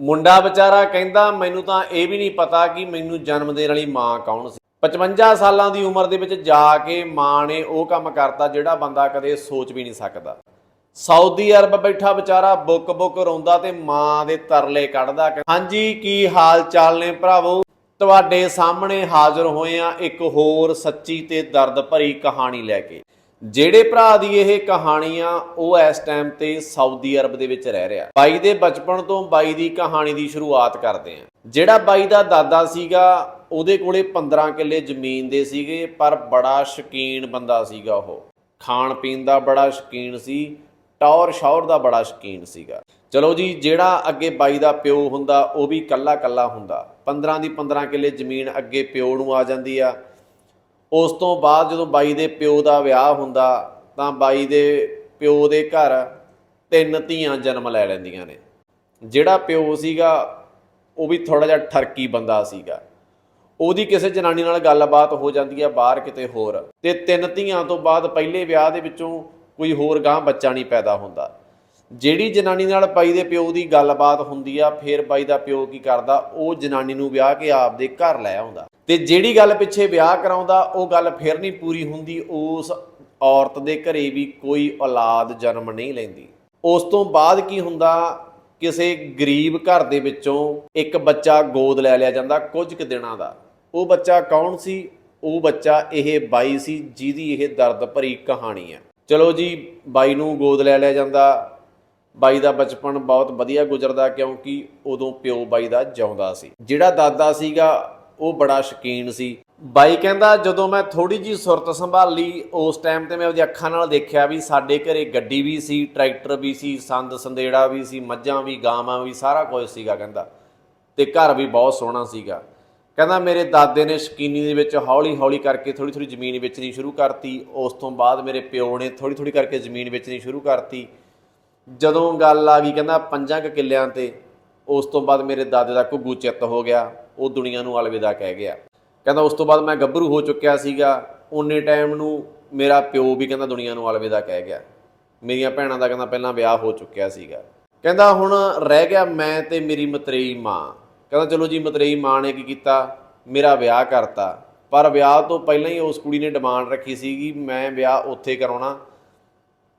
ਮੁੰਡਾ ਵਿਚਾਰਾ ਕਹਿੰਦਾ, ਮੈਨੂੰ ਤਾਂ ਇਹ ਵੀ ਨਹੀਂ ਪਤਾ ਕਿ ਮੈਨੂੰ ਜਨਮ ਦੇਣ ਵਾਲੀ ਮਾਂ ਕੌਣ ਸੀ। 55 ਸਾਲਾਂ ਦੀ ਉਮਰ ਦੇ ਵਿੱਚ ਜਾ ਕੇ ਮਾਂ ਨੇ ਉਹ ਕੰਮ ਕਰਤਾ ਜਿਹੜਾ ਬੰਦਾ ਕਦੇ ਸੋਚ ਵੀ ਨਹੀਂ ਸਕਦਾ। ਸਾਊਦੀ ਅਰਬ ਬੈਠਾ ਵਿਚਾਰਾ ਬੁੱਕ ਬੁੱਕ ਰੋਂਦਾ ਤੇ ਮਾਂ ਦੇ ਤਰਲੇ ਕੱਢਦਾ ਹਾਂਜੀ, ਕੀ ਹਾਲ ਚਾਲ ਨੇ ਭਰਾਵੋ? ਤੁਹਾਡੇ ਸਾਹਮਣੇ ਹਾਜ਼ਰ ਹੋਏ ਆ ਇੱਕ ਹੋਰ ਸੱਚੀ ਤੇ ਦਰਦ ਭਰੀ ਕਹਾਣੀ ਲੈ ਕੇ। ਜਿਹੜੇ ਭਰਾ ਦੀ ਇਹ ਕਹਾਣੀ ਆ, ਉਹ ਇਸ ਟਾਈਮ ਤੇ ਸਾਊਦੀ ਅਰਬ ਦੇ ਵਿੱਚ ਰਹਿ ਰਿਹਾ। ਬਾਈ ਦੇ ਬਚਪਨ ਤੋਂ ਬਾਈ ਦੀ ਕਹਾਣੀ ਦੀ ਸ਼ੁਰੂਆਤ ਕਰਦੇ ਆ। ਜਿਹੜਾ ਬਾਈ ਦਾ ਦਾਦਾ ਸੀਗਾ, ਉਹਦੇ ਕੋਲੇ 15 ਕਿੱਲੇ ਜ਼ਮੀਨ ਦੇ ਸੀਗੇ, ਪਰ ਬੜਾ ਸ਼ਕੀਨ ਬੰਦਾ ਸੀਗਾ ਉਹ। ਖਾਣ ਪੀਣ ਦਾ ਬੜਾ ਸ਼ਕੀਨ ਸੀ, ਟੌਰ ਸ਼ੌਰ ਦਾ ਬੜਾ ਸ਼ਕੀਨ ਸੀਗਾ। ਚਲੋ ਜੀ, ਜਿਹੜਾ ਅੱਗੇ ਬਾਈ ਦਾ ਪਿਓ ਹੁੰਦਾ, ਉਹ ਵੀ ਕੱਲਾ ਕੱਲਾ ਹੁੰਦਾ। 15 ਦੀ 15 ਕਿੱਲੇ ਜ਼ਮੀਨ ਅੱਗੇ ਪਿਓ ਨੂੰ ਆ ਜਾਂਦੀ ਆ। ਉਸ ਤੋਂ ਬਾਅਦ ਜਦੋਂ ਬਾਈ ਦੇ ਪਿਓ ਦਾ ਵਿਆਹ ਹੁੰਦਾ, ਤਾਂ ਬਾਈ ਦੇ ਪਿਓ ਦੇ ਘਰ ਤਿੰਨ ਧੀਆਂ ਜਨਮ ਲੈ ਲੈਂਦੀਆਂ ਨੇ। ਜਿਹੜਾ ਪਿਓ ਸੀਗਾ, ਉਹ ਵੀ ਥੋੜਾ ਜਿਹਾ ਠਰਕੀ ਬੰਦਾ ਸੀਗਾ। ਉਹਦੀ ਕਿਸੇ ਜਨਾਨੀ ਨਾਲ ਗੱਲਬਾਤ ਹੋ ਜਾਂਦੀ ਆ ਬਾਹਰ ਕਿਤੇ ਹੋਰ। ਤੇ ਤਿੰਨ ਧੀਆਂ ਤੋਂ ਬਾਅਦ ਪਹਿਲੇ ਵਿਆਹ ਦੇ ਵਿੱਚੋਂ ਕੋਈ ਹੋਰ ਗਾਂ ਬੱਚਾ ਨਹੀਂ ਪੈਦਾ ਹੁੰਦਾ। ਜਿਹੜੀ ਜਨਾਨੀ ਨਾਲ ਬਾਈ ਦੇ ਪਿਓ ਦੀ ਗੱਲਬਾਤ ਹੁੰਦੀ ਆ, ਫਿਰ ਬਾਈ ਦਾ ਪਿਓ ਕੀ ਕਰਦਾ, ਉਹ ਜਨਾਨੀ ਨੂੰ ਵਿਆਹ ਕੇ ਆਪਦੇ ਘਰ ਲੈ ਆਉਂਦਾ। ਤੇ ਜਿਹੜੀ ਗੱਲ ਪਿੱਛੇ ਵਿਆਹ ਕਰਾਉਂਦਾ, ਉਹ ਗੱਲ ਫਿਰ ਨਹੀਂ ਪੂਰੀ ਹੁੰਦੀ, ਉਸ ਔਰਤ ਦੇ ਘਰੇ ਵੀ ਕੋਈ ਔਲਾਦ ਜਨਮ ਨਹੀਂ ਲੈਂਦੀ। ਉਸ ਤੋਂ ਬਾਅਦ ਕੀ ਹੁੰਦਾ, ਕਿਸੇ ਗਰੀਬ ਘਰ ਦੇ ਵਿੱਚੋਂ ਇੱਕ ਬੱਚਾ ਗੋਦ ਲੈ ਲਿਆ ਜਾਂਦਾ ਕੁਝ ਕੁ ਦਿਨਾਂ ਦਾ। ਉਹ ਬੱਚਾ ਕੌਣ ਸੀ? ਉਹ ਬੱਚਾ ਇਹ ਬਾਈ ਸੀ, ਜਿਹਦੀ ਇਹ ਦਰਦ ਭਰੀ ਕਹਾਣੀ ਹੈ। ਚਲੋ ਜੀ, ਬਾਈ ਨੂੰ ਗੋਦ ਲੈ ਲਿਆ ਜਾਂਦਾ। ਬਾਈ ਦਾ ਬਚਪਨ ਬਹੁਤ ਵਧੀਆ ਗੁਜ਼ਰਦਾ ਕਿਉਂਕਿ ਉਦੋਂ ਪਿਓ ਬਾਈ ਦਾ ਜਿਉਂਦਾ ਸੀ। ਜਿਹੜਾ ਦਾਦਾ ਸੀਗਾ ਉਹ ਬੜਾ ਸ਼ਕੀਨ ਸੀ। ਬਾਈ ਕਹਿੰਦਾ, ਜਦੋਂ ਮੈਂ ਥੋੜੀ ਜੀ ਸੁਰਤ ਸੰਭਾਲੀ ਉਸ ਟਾਈਮ ਤੇ ਮੈਂ ਉਹਦੀ ਅੱਖਾਂ ਨਾਲ ਦੇਖਿਆ ਵੀ ਸਾਡੇ ਘਰੇ ਗੱਡੀ ਵੀ ਸੀ, ਟਰੈਕਟਰ ਵੀ ਸੀ, ਸੰਦ ਸੰਦੇੜਾ ਵੀ ਸੀ, ਮੱਝਾਂ ਵੀ, ਗਾਵਾਂ ਵੀ, ਸਾਰਾ ਕੁਝ ਸੀਗਾ ਕਹਿੰਦਾ। ਤੇ ਘਰ ਵੀ ਬਹੁਤ ਸੋਹਣਾ ਸੀਗਾ। ਕਹਿੰਦਾ, ਮੇਰੇ ਦਾਦੇ ਨੇ ਸ਼ਕੀਨੀ ਦੇ ਵਿੱਚ ਹੌਲੀ ਹੌਲੀ ਕਰਕੇ ਥੋੜੀ ਥੋੜੀ ਜ਼ਮੀਨ ਵੇਚਣੀ ਸ਼ੁਰੂ ਕਰਤੀ। ਉਸ ਤੋਂ ਬਾਅਦ ਮੇਰੇ ਪਿਓ ਨੇ ਥੋੜੀ ਥੋੜੀ ਕਰਕੇ ਜ਼ਮੀਨ ਵੇਚਣੀ ਸ਼ੁਰੂ ਕਰਤੀ। ਜਦੋਂ ਗੱਲ ਆ ਗਈ, ਕਹਿੰਦਾ, ਪੰਜਾਂ ਕੁ ਕਿੱਲਿਆਂ ਤੇ, ਉਸ ਤੋਂ ਬਾਅਦ ਮੇਰੇ ਦਾਦੇ ਦਾ ਘੁੱਗੂ ਚਿੱਤ ਹੋ ਗਿਆ। ਉਹ ਦੁਨੀਆ ਨੂੰ ਅਲਵਿਦਾ ਕਹਿ ਗਿਆ। ਕਹਿੰਦਾ ਉਸ ਤੋਂ ਬਾਅਦ ਮੈਂ ਗੱਭਰੂ ਹੋ ਚੁੱਕਿਆ ਸੀਗਾ। ਉਨੇ ਟਾਈਮ ਨੂੰ ਮੇਰਾ ਪਿਓ ਵੀ ਕਹਿੰਦਾ ਦੁਨੀਆ ਨੂੰ ਅਲਵਿਦਾ ਕਹਿ ਗਿਆ। ਮੇਰੀਆਂ ਭੈਣਾਂ ਦਾ ਕਹਿੰਦਾ ਪਹਿਲਾਂ ਵਿਆਹ ਹੋ ਚੁੱਕਿਆ ਸੀਗਾ। ਕਹਿੰਦਾ ਹੁਣ ਰਹਿ ਗਿਆ ਮੈਂ ਤੇ ਮੇਰੀ ਮਤਰੇਈ ਮਾਂ। ਕਹਿੰਦਾ ਚਲੋ ਜੀ ਮਤਰੇਈ ਮਾਂ ਨੇ ਕੀ ਕੀਤਾ? ਮੇਰਾ ਵਿਆਹ ਕਰਤਾ। ਪਰ ਵਿਆਹ ਤੋਂ ਪਹਿਲਾਂ ਹੀ ਉਸ ਕੁੜੀ ਨੇ ਡਿਮਾਂਡ ਰੱਖੀ ਸੀਗੀ, ਮੈਂ ਵਿਆਹ ਉੱਥੇ ਕਰਾਉਣਾ।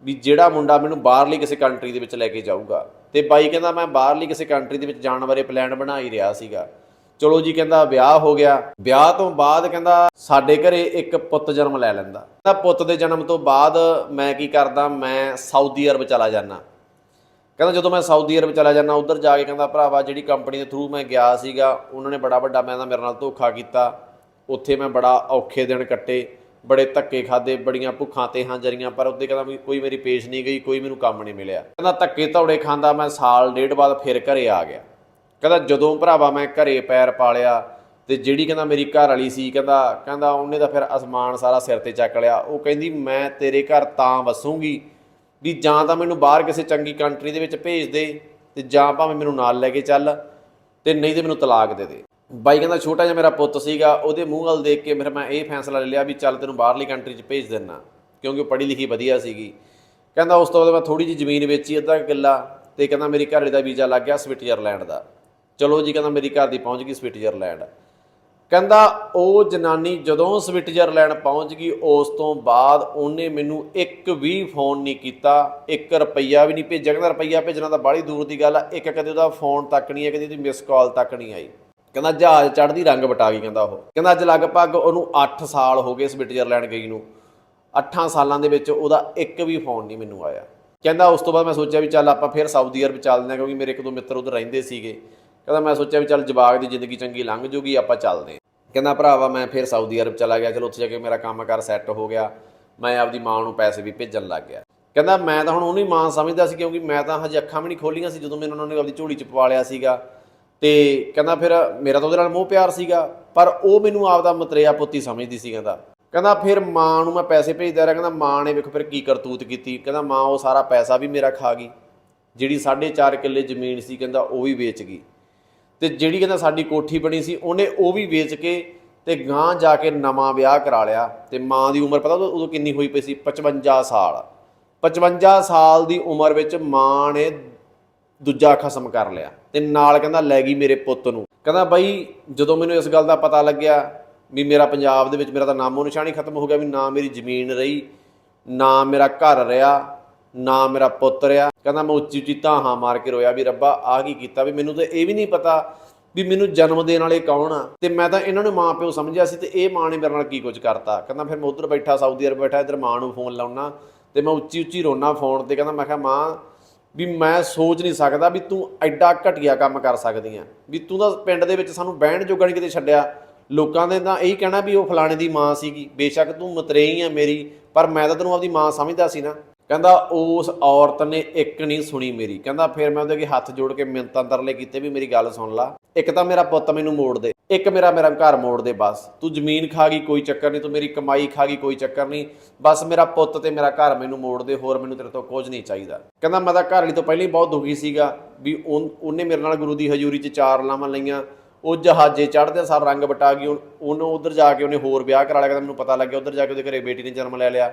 ਵੀ ਜਿਹੜਾ ਮੁੰਡਾ ਮੈਨੂੰ ਬਾਹਰਲੀ ਕਿਸੇ ਕੰਟਰੀ ਦੇ ਵਿੱਚ ਲੈ ਕੇ ਜਾਊਗਾ। ਤੇ ਬਾਈ ਕਹਿੰਦਾ ਮੈਂ ਬਾਹਰਲੀ ਕਿਸੇ ਕੰਟਰੀ ਦੇ ਵਿੱਚ ਜਾਣ ਬਾਰੇ ਪਲਾਨ ਬਣਾ ਹੀ ਰਿਹਾ ਸੀਗਾ। ਚਲੋ ਜੀ ਕਹਿੰਦਾ ਵਿਆਹ ਹੋ ਗਿਆ। ਵਿਆਹ ਤੋਂ ਬਾਅਦ ਕਹਿੰਦਾ ਸਾਡੇ ਘਰੇ ਇੱਕ ਪੁੱਤ ਜਨਮ ਲੈ ਲੈਂਦਾ। ਕਹਿੰਦਾ ਪੁੱਤ ਦੇ ਜਨਮ ਤੋਂ ਬਾਅਦ ਮੈਂ ਕੀ ਕਰਦਾ, ਮੈਂ ਸਾਊਦੀ ਅਰਬ ਚਲਾ ਜਾਣਾ ਕਹਿੰਦਾ ਜਦੋਂ ਮੈਂ ਸਾਊਦੀ ਅਰਬ ਚਲਾ ਜਾਣਾ ਉਧਰ ਜਾ ਕੇ ਕਹਿੰਦਾ ਭਰਾਵਾ ਜਿਹੜੀ ਕੰਪਨੀ ਦੇ ਥਰੂ ਮੈਂ ਗਿਆ ਸੀਗਾ, ਉਹਨਾਂ ਨੇ ਬੜਾ ਵੱਡਾ ਮੈਂ ਤਾਂ ਮੇਰੇ ਨਾਲ ਧੋਖਾ ਕੀਤਾ। ਉੱਥੇ ਮੈਂ ਬੜਾ ਔਖੇ ਦਿਨ ਕੱਟੇ, ਬੜੇ ਧੱਕੇ ਖਾਦੇ ਬੜੀਆਂ ਭੁੱਖਾਂ ਤੇ ਹਾਂ ਜਰੀਆਂ, ਪਰ ਉੱਤੇ ਕਹਿੰਦਾ ਵੀ ਕੋਈ ਮੇਰੀ ਪੇਸ਼ ਨਹੀਂ ਗਈ, ਕੋਈ ਮੈਨੂੰ ਕੰਮ ਨਹੀਂ ਮਿਲਿਆ। ਕਹਿੰਦਾ ਧੱਕੇ ਧੌੜੇ ਖਾਂਦਾ, ਮੈਂ ਸਾਲ ਡੇਢ ਬਾਅਦ ਫਿਰ ਘਰੇ ਆ ਗਿਆ। ਕਹਿੰਦਾ ਜਦੋਂ ਭਰਾਵਾ ਮੈਂ ਘਰੇ ਪੈਰ ਪਾਲਿਆ ਤੇ ਜਿਹੜੀ ਕਹਿੰਦਾ ਮੇਰੀ ਘਰ ਵਾਲੀ ਸੀ, ਕਹਿੰਦਾ ਕਹਿੰਦਾ ਉਹਨੇ ਤਾਂ ਫਿਰ ਅਸਮਾਨ ਸਾਰਾ ਸਿਰ ਤੇ ਚੱਕ ਲਿਆ। ਉਹ ਕਹਿੰਦੀ, ਮੈਂ ਤੇਰੇ ਘਰ ਤਾਂ ਵਸੂੰਗੀ ਵੀ ਜਾਂ ਤਾਂ ਮੈਨੂੰ ਬਾਹਰ ਕਿਸੇ ਚੰਗੀ ਕੰਟਰੀ ਦੇ ਵਿੱਚ ਭੇਜ ਦੇ ਤੇ ਜਾਂ ਭਾਵੇਂ ਮੈਨੂੰ ਨਾਲ ਲੈ ਕੇ ਚੱਲ ਤੇ ਨਹੀਂ ਤੇ ਮੈਨੂੰ ਤਲਾਕ ਦੇ ਦੇ। ਬਾਈ ਕਹਿੰਦਾ, ਛੋਟਾ ਜਿਹਾ ਮੇਰਾ ਪੁੱਤ ਸੀਗਾ, ਉਹਦੇ ਮੂੰਹ ਵੱਲ ਦੇਖ ਕੇ ਫਿਰ ਮੈਂ ਇਹ ਫੈਸਲਾ ਲੈ ਲਿਆ ਵੀ ਚੱਲ ਤੈਨੂੰ ਬਾਹਰਲੀ ਕੰਟਰੀ 'ਚ ਭੇਜ ਦਿੰਨਾ, ਕਿਉਂਕਿ ਉਹ ਪੜ੍ਹੀ ਲਿਖੀ ਵਧੀਆ ਸੀਗੀ। ਕਹਿੰਦਾ, ਉਸ ਤੋਂ ਬਾਅਦ ਮੈਂ ਥੋੜੀ ਜਿਹੀ ਜ਼ਮੀਨ ਵੇਚੀ, ਅੱਧਾ ਕਿੱਲਾ ਤੇ ਕਹਿੰਦਾ ਮੇਰੀ ਘਰ ਦਾ ਵੀਜ਼ਾ ਲੱਗ ਗਿਆ ਸਵਿਟਜ਼ਰਲੈਂਡ ਦਾ। ਚਲੋ ਜੀ, ਕਹਿੰਦਾ ਮੇਰੀ ਘਰ ਦੀ ਪਹੁੰਚ ਗਈ ਸਵਿਟਜ਼ਰਲੈਂਡ। ਕਹਿੰਦਾ ਉਹ ਜਨਾਨੀ ਜਦੋਂ ਸਵਿਟਜ਼ਰਲੈਂਡ ਪਹੁੰਚ ਗਈ, ਉਸ ਤੋਂ ਬਾਅਦ ਉਹਨੇ ਮੈਨੂੰ ਇੱਕ ਵੀ ਫੋਨ ਨਹੀਂ ਕੀਤਾ, ਇੱਕ ਰੁਪਈਆ ਵੀ ਨਹੀਂ ਭੇਜਿਆ। ਕਹਿੰਦਾ ਰੁਪਈਆ ਭੇਜਣਾ ਤਾਂ ਬਾਹਲੀ ਦੂਰ ਦੀ ਗੱਲ ਆ, ਇੱਕ ਕਦੇ ਉਹਦਾ ਫੋਨ ਤੱਕ ਨਹੀਂ ਹੈ ਕਦੇ ਉਹਦੀ ਮਿਸ ਕਾਲ ਤੱਕ ਨਹੀਂ ਆਈ। ਕਹਿੰਦਾ ਜਹਾਜ਼ ਚੜ੍ਹਦੀ ਰੰਗ ਬਟਾ ਗਈ, ਕਹਿੰਦਾ ਉਹ। ਕਹਿੰਦਾ ਅੱਜ ਲਗਭਗ ਉਹਨੂੰ 8 ਸਾਲ ਹੋ ਗਏ ਸਵਿਟਜ਼ਰਲੈਂਡ ਗਈ ਨੂੰ। 8 ਸਾਲਾਂ ਦੇ ਵਿੱਚ ਉਹਦਾ ਇੱਕ ਵੀ ਫੋਨ ਨਹੀਂ ਮੈਨੂੰ ਆਇਆ। ਕਹਿੰਦਾ ਉਸ ਤੋਂ ਬਾਅਦ ਮੈਂ ਸੋਚਿਆ ਵੀ ਚੱਲ ਆਪਾਂ ਫਿਰ ਸਾਊਦੀ ਅਰਬ ਚੱਲਦੇ ਹਾਂ, ਕਿਉਂਕਿ ਮੇਰੇ ਇੱਕ ਦੋ ਮਿੱਤਰ ਉਧਰ ਰਹਿੰਦੇ ਸੀਗੇ। ਕਹਿੰਦਾ ਮੈਂ ਸੋਚਿਆ ਵੀ ਚੱਲ ਜਵਾਗ ਦੀ ਜ਼ਿੰਦਗੀ ਚੰਗੀ ਲੰਘ ਜੂਗੀ, ਆਪਾਂ ਚੱਲਦੇ ਹਾਂ। ਕਹਿੰਦਾ ਭਰਾਵਾ, ਮੈਂ ਫਿਰ ਸਾਊਦੀ ਅਰਬ ਚਲਾ ਗਿਆ, ਚਲੋ ਉੱਥੇ ਜਾ ਕੇ ਮੇਰਾ ਕੰਮ ਕਰ ਸੈੱਟ ਹੋ ਗਿਆ। ਮੈਂ ਆਪਦੀ ਮਾਂ ਨੂੰ ਪੈਸੇ ਵੀ ਭੇਜਣ ਲੱਗ ਗਿਆ। ਕਹਿੰਦਾ ਮੈਂ ਤਾਂ ਹੁਣ ਉਹਨੂੰ ਮਾਂ ਸਮਝਦਾ ਸੀ, ਕਿਉਂਕਿ ਮੈਂ ਤਾਂ ਹਜੇ ਅੱਖਾਂ ਵੀ ਨਹੀਂ ਖੋਲੀਆਂ ਸੀ ਜਦੋਂ ਮੈਨੂੰ ਉਹਨਾਂ ਨੇ ਆਪਦੀ ਝੋਲੀ 'ਚ ਪਵਾ ਲਿਆ ਸੀਗਾ। ਤੇ ਕਹਿੰਦਾ ਫਿਰ ਮੇਰਾ ਤਾਂ ਉਹਦੇ ਨਾਲ ਮੋਹ ਪਿਆਰ ਸੀਗਾ, ਪਰ ਉਹ ਮੈਨੂੰ ਆਪਦਾ ਮਤਰੇਆ ਪੁੱਤੀ ਸਮਝਦੀ ਸੀ ਕਹਿੰਦਾ। ਕਹਿੰਦਾ ਫਿਰ ਮਾਂ ਨੂੰ ਮੈਂ ਪੈਸੇ ਭੇਜਦਾ ਰਿਹਾ, ਕਹਿੰਦਾ ਮਾਂ ਨੇ ਵੇਖੋ ਫਿਰ ਕੀ ਕਰਤੂਤ ਕੀਤੀ। ਕਹਿੰਦਾ ਮਾਂ ਉਹ ਸਾਰਾ ਪੈਸਾ ਵੀ ਮੇਰਾ ਖਾ ਗਈ, ਜਿਹੜੀ 4.5 ਕਿੱਲੇ ਜ਼ਮੀਨ ਸੀ, ਕਹਿੰਦਾ ਉਹ ਵੀ ਵੇਚ ਗਈ। ਤੇ ਜਿਹੜੀ ਕਹਿੰਦਾ ਸਾਡੀ ਕੋਠੀ ਬਣੀ ਸੀ, ਉਹਨੇ ਉਹ ਵੀ ਵੇਚ ਕੇ ਤੇ ਗਾਂ ਜਾ ਕੇ ਨਵਾਂ ਵਿਆਹ ਕਰਾ ਲਿਆ ਤੇ ਮਾਂ ਦੀ ਉਮਰ ਪਤਾ ਉਦੋਂ ਉਦੋਂ ਕਿੰਨੀ ਹੋਈ ਪਈ ਸੀ? 55 ਸਾਲ। 55 ਸਾਲ ਦੀ ਉਮਰ ਵਿੱਚ ਮਾਂ ਨੇ ਦੂਜਾ ਖਸਮ ਕਰ ਲਿਆ ਤੇ ਨਾਲ ਕਹਿੰਦਾ ਲੈ ਗਈ ਮੇਰੇ ਪੁੱਤ ਨੂੰ। ਕਹਿੰਦਾ ਬਾਈ ਜਦੋਂ ਮੈਨੂੰ ਇਸ ਗੱਲ ਦਾ ਪਤਾ ਲੱਗਿਆ ਵੀ ਮੇਰਾ ਪੰਜਾਬ ਦੇ ਵਿੱਚ ਮੇਰਾ ਤਾਂ ਨਾਮੋ ਨਿਸ਼ਾਨੀ ਖਤਮ ਹੋ ਗਿਆ ਵੀ ਨਾ ਮੇਰੀ ਜ਼ਮੀਨ ਰਹੀ, ਨਾ ਮੇਰਾ ਘਰ ਰਿਹਾ ਨਾ ਮੇਰਾ ਪੁੱਤ ਰਿਹਾ। ਕਹਿੰਦਾ ਮੈਂ ਉੱਚੀ ਉੱਚੀ ਧਾਹਾਂ ਮਾਰ ਕੇ ਰੋਇਆ ਵੀ ਰੱਬਾ ਆ ਕੀ ਕੀਤਾ ਵੀ ਮੈਨੂੰ ਤਾਂ ਇਹ ਵੀ ਨਹੀਂ ਪਤਾ ਵੀ ਮੈਨੂੰ ਜਨਮ ਦੇਣ ਵਾਲੇ ਕੌਣ ਆ। ਤੇ ਮੈਂ ਤਾਂ ਇਹਨਾਂ ਨੂੰ ਮਾਂ ਪਿਓ ਸਮਝਿਆ ਸੀ ਤੇ ਇਹ ਮਾਂ ਨੇ ਮੇਰੇ ਨਾਲ ਕੀ ਕੁਝ ਕਰਤਾ। ਕਹਿੰਦਾ ਫਿਰ ਮੈਂ ਉਧਰ ਬੈਠਾ, ਸਾਊਦੀ ਅਰਬ ਬੈਠਾ, ਇਧਰ ਮਾਂ ਨੂੰ ਫੋਨ ਲਾਉਣਾ ਤੇ ਮੈਂ ਉੱਚੀ ਉੱਚੀ ਰੋਣਾ ਫੋਨ ਤੇ। ਕਹਿੰਦਾ ਮੈਂ ਕਿਹਾ, ਮਾਂ, ਵੀ ਮੈਂ ਸੋਚ ਨਹੀਂ ਸਕਦਾ ਵੀ ਤੂੰ ਐਡਾ ਘਟੀਆ ਕੰਮ ਕਰ ਸਕਦੀ ਆ। ਵੀ ਤੂੰ ਤਾਂ ਪਿੰਡ ਦੇ ਵਿੱਚ ਸਾਨੂੰ ਬਹਿਣ ਜੋਗਾ ਨਹੀਂ ਕਿਤੇ ਛੱਡਿਆ। ਲੋਕਾਂ ਦੇ ਤਾਂ ਇਹੀ ਕਹਿਣਾ ਵੀ ਉਹ ਫਲਾਣੇ ਦੀ ਮਾਂ ਸੀਗੀ। ਬੇਸ਼ੱਕ ਤੂੰ ਮਤਰੇਈ ਆ ਮੇਰੀ, ਪਰ ਮੈਂ ਤਾਂ ਤੈਨੂੰ ਆਪਦੀ ਮਾਂ ਸਮਝਦਾ ਸੀ ਨਾ। ਕਹਿੰਦਾ ਉਸ ਔਰਤ ਨੇ ਇੱਕ ਨਹੀਂ ਸੁਣੀ ਮੇਰੀ। ਕਹਿੰਦਾ ਫਿਰ ਮੈਂ ਉਹਦੇ ਅੱਗੇ ਹੱਥ ਜੋੜ ਕੇ ਮਿੰਤਾਂ ਤਰਲੇ ਕੀਤੇ ਵੀ ਮੇਰੀ ਗੱਲ ਸੁਣ ਲਾ। ਇੱਕ ਤਾਂ ਮੇਰਾ ਪੁੱਤ ਮੈਨੂੰ ਮੋੜ ਦੇ, ਇੱਕ ਮੇਰਾ ਮੇਰਾ ਘਰ ਮੋੜ ਦੇ ਬਸ। ਤੂੰ ਜ਼ਮੀਨ ਖਾ ਗਈ, ਕੋਈ ਚੱਕਰ ਨਹੀਂ, ਤੂੰ ਮੇਰੀ ਕਮਾਈ ਖਾ ਗਈ, ਕੋਈ ਚੱਕਰ ਨਹੀਂ। ਬਸ ਮੇਰਾ ਪੁੱਤ ਤੇ ਮੇਰਾ ਘਰ ਮੈਨੂੰ ਮੋੜ ਦੇ, ਹੋਰ ਮੈਨੂੰ ਤੇਰੇ ਤੋਂ ਕੁਝ ਨਹੀਂ ਚਾਹੀਦਾ। ਕਹਿੰਦਾ ਮੈਂ ਤਾਂ ਘਰ ਵਾਲੀ ਤੋਂ ਪਹਿਲਾਂ ਹੀ ਬਹੁਤ ਦੁਖੀ ਸੀਗਾ ਵੀ ਉਹਨੇ ਮੇਰੇ ਨਾਲ ਗੁਰੂ ਦੀ ਹਜ਼ੂਰੀ 'ਚ ਚਾਰ ਲਾਵਾਂ ਲਈਆਂ। ਉਹ ਜਹਾਜ਼ੇ ਚੜਦੇ ਸਾਰ ਰੰਗ ਬਟਾ ਗਈ ਉਹਨੂੰ ਉਧਰ ਜਾ ਕੇ ਉਹਨੇ ਹੋਰ ਵਿਆਹ ਕਰਾ ਲਿਆ, ਕਹਿੰਦਾ ਮੈਨੂੰ ਪਤਾ ਲੱਗਿਆ, ਉਧਰ ਜਾ ਕੇ ਉਹਦੇ ਘਰੇ ਬੇਟੀ ਨੇ ਜਨਮ ਲੈ ਲਿਆ।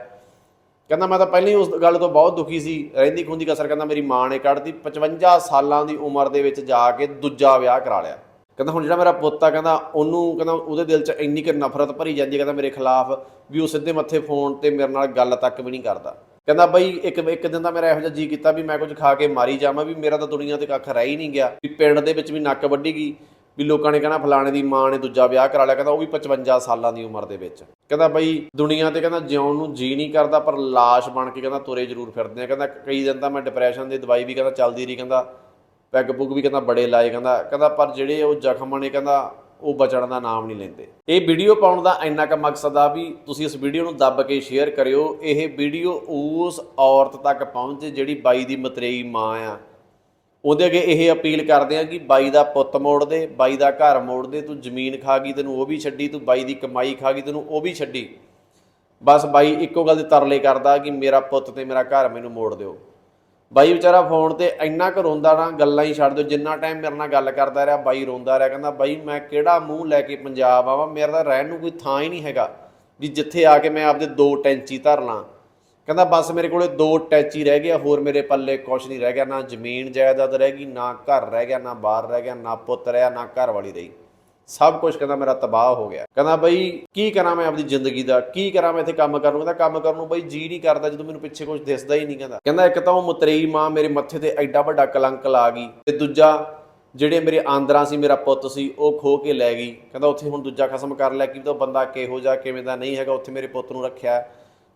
ਕਹਿੰਦਾ ਮੈਂ ਤਾਂ ਪਹਿਲਾਂ ਹੀ ਉਸ ਗੱਲ ਤੋਂ ਬਹੁਤ ਦੁਖੀ ਸੀ, ਰਹਿੰਦੀ ਖੁੰਦੀ ਕਸਰ ਕਹਿੰਦਾ ਮੇਰੀ ਮਾਂ ਨੇ ਕੱਢਦੀ 55 ਸਾਲਾਂ ਦੀ ਉਮਰ ਦੇ ਵਿੱਚ ਜਾ ਕੇ ਦੂਜਾ ਵਿਆਹ ਕਰਾ ਲਿਆ। ਕਹਿੰਦਾ ਹੁਣ ਜਿਹੜਾ ਮੇਰਾ ਪੁੱਤ ਆ, ਕਹਿੰਦਾ ਉਹਨੂੰ, ਕਹਿੰਦਾ ਉਹਦੇ ਦਿਲ 'ਚ ਇੰਨੀ ਕਿ ਨਫ਼ਰਤ ਭਰੀ ਜਾਂਦੀ ਕਹਿੰਦਾ ਮੇਰੇ ਖਿਲਾਫ ਵੀ ਉਹ ਸਿੱਧੇ ਮੱਥੇ ਫੋਨ ਤੇ ਮੇਰੇ ਨਾਲ ਗੱਲ ਤੱਕ ਵੀ ਨਹੀਂ ਕਰਦਾ। ਕਹਿੰਦਾ ਬਈ ਇੱਕ ਇੱਕ ਦਿਨ ਦਾ ਮੇਰਾ ਇਹੋ ਜਿਹਾ ਜੀ ਕੀਤਾ ਵੀ ਮੈਂ ਕੁਝ ਖਾ ਕੇ ਮਾਰੀ ਜਾਵਾਂ, ਵੀ ਮੇਰਾ ਤਾਂ ਦੁਨੀਆ ਤੇ ਕੱਖ ਰਹਿ ਹੀ ਨਹੀਂ ਗਿਆ, ਵੀ ਪਿੰਡ ਦੇ ਵਿੱਚ ਵੀ ਨੱਕ ਵੱਢੀ ਗਈ, ਵੀ ਲੋਕਾਂ ਨੇ ਕਹਿਣਾ ਫਲਾਣੇ ਦੀ ਮਾਂ ਨੇ ਦੂਜਾ ਵਿਆਹ ਕਰਾ ਲਿਆ, ਕਹਿੰਦਾ ਉਹ ਵੀ 55 ਸਾਲਾਂ ਦੀ ਉਮਰ ਦੇ ਵਿੱਚ। ਕਹਿੰਦਾ ਬਈ ਦੁਨੀਆ ਤੇ ਕਹਿੰਦਾ ਜਿਉਣ ਨੂੰ ਜੀ ਨਹੀਂ ਕਰਦਾ, ਪਰ ਲਾਸ਼ ਬਣ ਕੇ ਕਹਿੰਦਾ ਤੁਰੇ ਜ਼ਰੂਰ ਫਿਰਦੇ ਆ। ਕਹਿੰਦਾ ਕਈ ਦਿਨ ਤਾਂ ਮੈਂ ਡਿਪਰੈਸ਼ਨ ਦੀ ਦਵਾਈ ਵੀ ਕਹਿੰਦਾ ਚੱਲਦੀ ਰਹੀ, ਕਹਿੰਦਾ ਪੈਗ ਪੁਗ ਵੀ ਕਹਿੰਦਾ ਬੜੇ ਲਾਏ, ਕਹਿੰਦਾ ਕਹਿੰਦਾ ਪਰ ਜਿਹੜੇ ਉਹ ਜ਼ਖਮ ਨੇ ਕਹਿੰਦਾ ਉਹ ਬਚਣ ਦਾ ਨਾਮ ਨਹੀਂ ਲੈਂਦੇ। ਇਹ ਵੀਡੀਓ ਪਾਉਣ ਦਾ ਇੰਨਾ ਕੁ ਮਕਸਦ ਆ ਵੀ ਤੁਸੀਂ ਇਸ ਵੀਡੀਓ ਨੂੰ ਦੱਬ ਕੇ ਸ਼ੇਅਰ ਕਰਿਓ। ਇਹ ਵੀਡੀਓ ਉਸ ਔਰਤ ਤੱਕ ਪਹੁੰਚੇ ਜਿਹੜੀ ਬਾਈ ਦੀ ਮਤਰੇਈ ਮਾਂ ਆ। ਉਹਦੇ ਅੱਗੇ ਇਹ ਅਪੀਲ ਕਰਦੇ ਆ ਕਿ ਬਾਈ ਦਾ ਪੁੱਤ ਮੋੜ ਦੇ, ਬਾਈ ਦਾ ਘਰ ਮੋੜ ਦੇ, ਤੂੰ ਜ਼ਮੀਨ ਖਾ ਗਈ, ਤੈਨੂੰ ਉਹ ਵੀ ਛੱਡੀ, ਤੂੰ ਬਾਈ ਦੀ ਕਮਾਈ ਖਾ ਗਈ, ਤੈਨੂੰ ਉਹ ਵੀ ਛੱਡੀ। ਬਸ ਬਾਈ ਇੱਕੋ ਗੱਲ ਦੇ ਤਰਲੇ ਕਰਦਾ ਕਿ ਮੇਰਾ ਪੁੱਤ ਤੇ ਮੇਰਾ ਘਰ ਮੈਨੂੰ ਮੋੜ ਦਿਓ। ਬਾਈ ਵਿਚਾਰਾ ਫੋਨ ਤੇ ਇੰਨਾ ਕੁ ਰੋਂਦਾ ਨਾ, ਗੱਲਾਂ ਹੀ ਛੱਡ ਦਿਓ, ਜਿੰਨਾ ਟਾਈਮ ਮੇਰੇ ਨਾਲ ਗੱਲ ਕਰਦਾ ਰਿਹਾ, ਬਾਈ ਰੋਂਦਾ ਰਿਹਾ, ਕਹਿੰਦਾ ਬਾਈ ਮੈਂ ਕਿਹੜਾ ਮੂੰਹ ਲੈ ਕੇ ਪੰਜਾਬ ਆਵਾਂ? ਮੇਰਾ ਤਾਂ ਰਹਿਣ ਨੂੰ ਕੋਈ ਥਾਂ ਹੀ ਨਹੀਂ ਹੈਗਾ ਵੀ ਜਿੱਥੇ ਆ ਕੇ ਮੈਂ ਆਪਦੇ ਦੋ ਟੈਂਚੀ ਧਰ ਲਾਂ। ਕਹਿੰਦਾ, ਬਸ ਮੇਰੇ ਕੋਲੇ ਦੋ ਟੈਚੀ ਰਹਿ ਗਿਆ ਹੋਰ ਮੇਰੇ ਪੱਲੇ ਕੁਝ ਨਹੀਂ ਰਹਿ ਗਿਆ, ਨਾ ਜ਼ਮੀਨ ਜਾਇਦਾਦ ਰਹਿ ਗਈ, ਨਾ ਘਰ ਰਹਿ ਗਿਆ, ਨਾ ਬਾਹਰ ਰਹਿ ਗਿਆ, ਨਾ ਪੁੱਤ ਰਿਹਾ, ਨਾ ਘਰ ਵਾਲੀ ਰਹੀ। ਸਭ ਕੁਝ ਕਹਿੰਦਾ, ਮੇਰਾ ਤਬਾਹ ਹੋ ਗਿਆ। ਕਹਿੰਦਾ, ਬਈ, ਕੀ ਕਰਾਂ ਮੈਂ ਆਪਣੀ ਜ਼ਿੰਦਗੀ ਦਾ? ਕੀ ਕਰਾਂ ਮੈਂ ਇੱਥੇ ਕੰਮ ਕਰਨ ਨੂੰ? ਕਹਿੰਦਾ, ਕੰਮ ਕਰਨ ਨੂੰ ਬਈ ਜੀ ਨਹੀਂ ਕਰਦਾ, ਜਦੋਂ ਮੈਨੂੰ ਪਿੱਛੇ ਕੁਝ ਦਿਸਦਾ ਹੀ ਨਹੀਂ। ਕਹਿੰਦਾ ਕਹਿੰਦਾ, ਇੱਕ ਤਾਂ ਉਹ ਮਤਰੇਈ ਮਾਂ ਮੇਰੇ ਮੱਥੇ ਤੇ ਐਡਾ ਵੱਡਾ ਕਲੰਕ ਲਾ ਗਈ ਤੇ ਦੂਜਾ ਜਿਹੜੇ ਮੇਰੇ ਆਂਦਰਾਂ ਸੀ, ਮੇਰਾ ਪੁੱਤ ਸੀ, ਉਹ ਖੋ ਕੇ ਲੈ ਗਈ। ਕਹਿੰਦਾ, ਉੱਥੇ ਹੁਣ ਦੂਜਾ ਖਸਮ ਕਰ ਲਿਆ, ਕਿ ਉਹ ਬੰਦਾ ਕਿਹੋ ਜਿਹਾ, ਕਿਵੇਂ ਦਾ ਨਹੀਂ ਹੈਗਾ, ਉੱਥੇ ਮੇਰੇ ਪੁੱਤ ਨੂੰ ਰੱਖਿਆ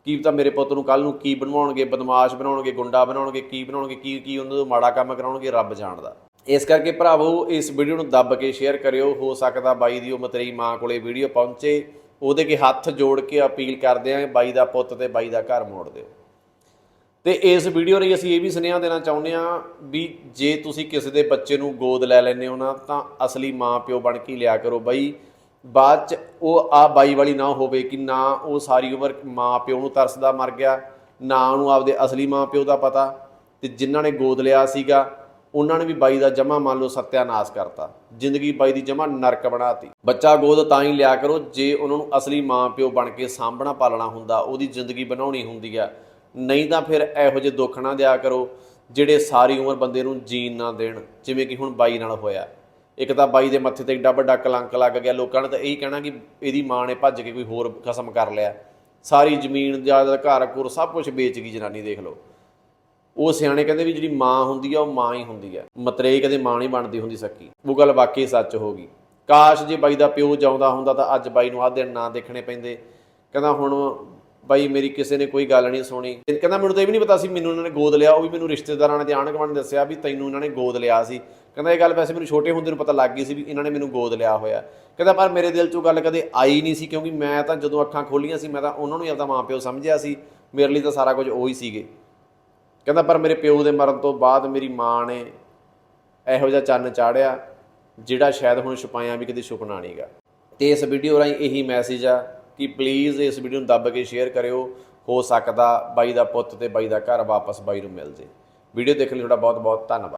ਕੀ ਤਾਂ ਮੇਰੇ ਪੁੱਤ ਨੂੰ ਕੱਲ ਨੂੰ ਕੀ ਬਣਵਾਉਣਗੇ, ਬਦਮਾਸ਼ ਬਣਾਉਣਗੇ, ਗੁੰਡਾ ਬਣਾਉਣਗੇ, ਕੀ ਬਣਾਉਣਗੇ, ਕੀ ਕੀ ਉਹਨਾਂ ਨੂੰ ਮਾੜਾ ਕੰਮ ਕਰਾਉਣਗੇ, ਰੱਬ ਜਾਣਦਾ। ਇਸ ਕਰਕੇ ਭਰਾਵੋ, ਇਸ ਵੀਡੀਓ ਨੂੰ ਦੱਬ ਕੇ ਸ਼ੇਅਰ ਕਰਿਓ। ਹੋ ਸਕਦਾ ਬਾਈ ਦੀ ਉਹ ਮਤਰੀ ਮਾਂ ਕੋਲੇ ਵੀਡੀਓ ਪਹੁੰਚੇ, ਉਹਦੇ ਕੇ ਹੱਥ ਜੋੜ ਕੇ ਅਪੀਲ ਕਰਦੇ ਆਂ, ਬਾਈ ਦਾ ਪੁੱਤ ਤੇ ਬਾਈ ਦਾ ਘਰ ਮੋੜ ਦਿਓ। ਤੇ ਇਸ ਵੀਡੀਓ ਲਈ ਅਸੀਂ ਇਹ ਵੀ ਸੁਨੇਹਾ ਦੇਣਾ ਚਾਹੁੰਦੇ ਆ ਵੀ ਜੇ ਤੁਸੀਂ ਕਿਸੇ ਦੇ ਬੱਚੇ ਨੂੰ ਗੋਦ ਲੈ ਲੈਂਦੇ ਹੋ ਨਾ, ਤਾਂ ਅਸਲੀ ਮਾਂ ਪਿਓ ਬਣ ਕੇ ਲਿਆ ਕਰੋ ਬਾਈ। ਬਾਅਦ ਚ ਉਹ ਆ ਬਾਈ ਵਾਲੀ ਨਾ ਹੋਵੇ ਕਿ ਨਾ ਉਹ ਸਾਰੀ ਉਮਰ ਮਾਂ ਪਿਓ ਨੂੰ ਤਰਸਦਾ ਮਰ ਗਿਆ, ਨਾ ਉਹਨੂੰ ਆਪਦੇ ਅਸਲੀ ਮਾਂ ਪਿਓ ਦਾ ਪਤਾ ਤੇ ਜਿਨ੍ਹਾਂ ਨੇ ਗੋਦ ਲਿਆ ਸੀਗਾ, ਉਹਨਾਂ ਨੇ ਵੀ ਬਾਈ ਦਾ ਜਮਾ ਮੰਨ ਲਓ ਸਤਿਆਨਾਸ਼ ਕਰਤਾ, ਜ਼ਿੰਦਗੀ ਬਾਈ ਦੀ ਜਮਾ ਨਰਕ ਬਣਾਤੀ। ਬੱਚਾ ਗੋਦ ਤਾਂ ਹੀ ਲਿਆ ਕਰੋ ਜੇ ਉਹਨਾਂ ਨੂੰ ਅਸਲੀ ਮਾਂ ਪਿਓ ਬਣ ਕੇ ਸਾਂਭਣਾ ਪਾਲਣਾ ਹੁੰਦਾ, ਉਹਦੀ ਜ਼ਿੰਦਗੀ ਬਣਾਉਣੀ ਹੁੰਦੀ ਆ। ਨਹੀਂ ਤਾਂ ਫਿਰ ਇਹੋ ਜਿਹੇ ਦੁੱਖ ਨਾ ਦਿਆ ਕਰੋ, ਜਿਹੜੇ ਸਾਰੀ ਉਮਰ ਬੰਦੇ ਨੂੰ ਜੀਣ ਨਾ ਦੇਣ, ਜਿਵੇਂ ਕਿ ਹੁਣ ਬਾਈ ਨਾਲ ਹੋਇਆ। ਇੱਕ ਤਾਂ ਬਾਈ ਦੇ ਮੱਥੇ ਤੇ ਏਡਾ ਵੱਡਾ ਕਲੰਕ ਲੱਗ ਗਿਆ ਲੋਕਾਂ ਨੇ ਤਾਂ ਇਹੀ ਕਹਿਣਾ ਕਿ ਇਹਦੀ ਮਾਂ ਨੇ ਭੱਜ ਕੇ ਕੋਈ ਹੋਰ ਖਸਮ ਕਰ ਲਿਆ। ਸਾਰੀ ਜ਼ਮੀਨ ਜਾਇਦਾਦ ਘਰ ਘੁਰ ਸਭ ਕੁਝ ਵੇਚ ਗਈ ਜਨਾਨੀ, ਦੇਖ ਲਓ। ਉਹ ਸਿਆਣੇ ਕਹਿੰਦੇ ਵੀ ਜਿਹੜੀ ਮਾਂ ਹੁੰਦੀ ਆ, ਉਹ ਮਾਂ ਹੀ ਹੁੰਦੀ ਆ। ਮਤਰੇਈ ਕਦੇ ਮਾਂ ਨਹੀਂ ਬਣਦੀ ਹੁੰਦੀ ਸੱਕੀ। ਉਹ ਗੱਲ ਵਾਕਈ ਸੱਚ ਹੋ ਗਈ। ਕਾਸ਼ ਜੇ ਬਾਈ ਦਾ ਪਿਓ ਜਾਉਂਦਾ ਹੁੰਦਾ ਤਾਂ ਅੱਜ ਬਾਈ ਨੂੰ ਆਹ ਦਿਨ ਨਾ ਦੇਖਣੇ ਪੈਂਦੇ। ਕਹਿੰਦਾ ਹੁਣ ਬਾਈ, ਮੇਰੀ ਕਿਸੇ ਨੇ ਕੋਈ ਗੱਲ ਨਹੀਂ ਸੁਣੀ। ਤੇ ਕਹਿੰਦਾ, ਮੈਨੂੰ ਤਾਂ ਇਹ ਵੀ ਨਹੀਂ ਪਤਾ ਸੀ, ਮੈਨੂੰ ਇਹਨਾਂ ਨੇ ਗੋਦ ਲਿਆ, ਉਹ ਵੀ ਮੈਨੂੰ ਰਿਸ਼ਤੇਦਾਰਾਂ ਨੇ ਤੇ ਆਂਢ ਗੁਆਂਢ ਨੇ ਦੱਸਿਆ ਵੀ ਤੈਨੂੰ ਇਹਨਾਂ ਨੇ ਗੋਦ ਲਿਆ ਸੀ। ਕਹਿੰਦਾ, ਇਹ ਗੱਲ ਵੈਸੇ ਮੈਨੂੰ ਛੋਟੇ ਹੁੰਦੇ ਨੂੰ ਪਤਾ ਲੱਗ ਗਈ ਸੀ ਵੀ ਇਹਨਾਂ ਨੇ ਮੈਨੂੰ ਗੋਦ ਲਿਆ ਹੋਇਆ। ਕਹਿੰਦਾ, ਪਰ ਮੇਰੇ ਦਿਲ 'ਚੋਂ ਗੱਲ ਕਦੇ ਆਈ ਨਹੀਂ ਸੀ, ਕਿਉਂਕਿ ਮੈਂ ਤਾਂ ਜਦੋਂ ਅੱਖਾਂ ਖੋਲੀਆਂ ਸੀ, ਮੈਂ ਤਾਂ ਉਹਨਾਂ ਨੂੰ ਹੀ ਆਪਦਾ ਮਾਂ ਪਿਓ ਸਮਝਿਆ ਸੀ। ਮੇਰੇ ਲਈ ਤਾਂ ਸਾਰਾ ਕੁਝ ਉਹ ਹੀ ਸੀਗੇ। ਕਹਿੰਦਾ, ਪਰ ਮੇਰੇ ਪਿਓ ਦੇ ਮਰਨ ਤੋਂ ਬਾਅਦ ਮੇਰੀ ਮਾਂ ਨੇ ਇਹੋ ਜਿਹਾ ਚੰਨ ਚਾੜਿਆ, ਜਿਹੜਾ ਸ਼ਾਇਦ ਹੁਣ ਛੁਪਾਇਆ ਵੀ ਕਦੇ ਛੁਪਣਾ ਨਹੀਂਗਾ ਤੇ ਇਸ ਵੀਡੀਓ ਰਾਹੀਂ ਇਹੀ ਮੈਸੇਜ ਆ ਕਿ ਪਲੀਜ਼ ਇਸ ਵੀਡੀਓ ਨੂੰ ਦੱਬ ਕੇ ਸ਼ੇਅਰ ਕਰਿਓ, ਹੋ ਸਕਦਾ ਬਾਈ ਦਾ ਪੁੱਤ ਤੇ ਬਾਈ ਦਾ ਘਰ ਵਾਪਸ ਬਾਈ ਨੂੰ ਮਿਲ ਜੇ। ਵੀਡੀਓ ਦੇਖਣ ਲਈ ਤੁਹਾਡਾ ਬਹੁਤ ਬਹੁਤ ਧੰਨਵਾਦ।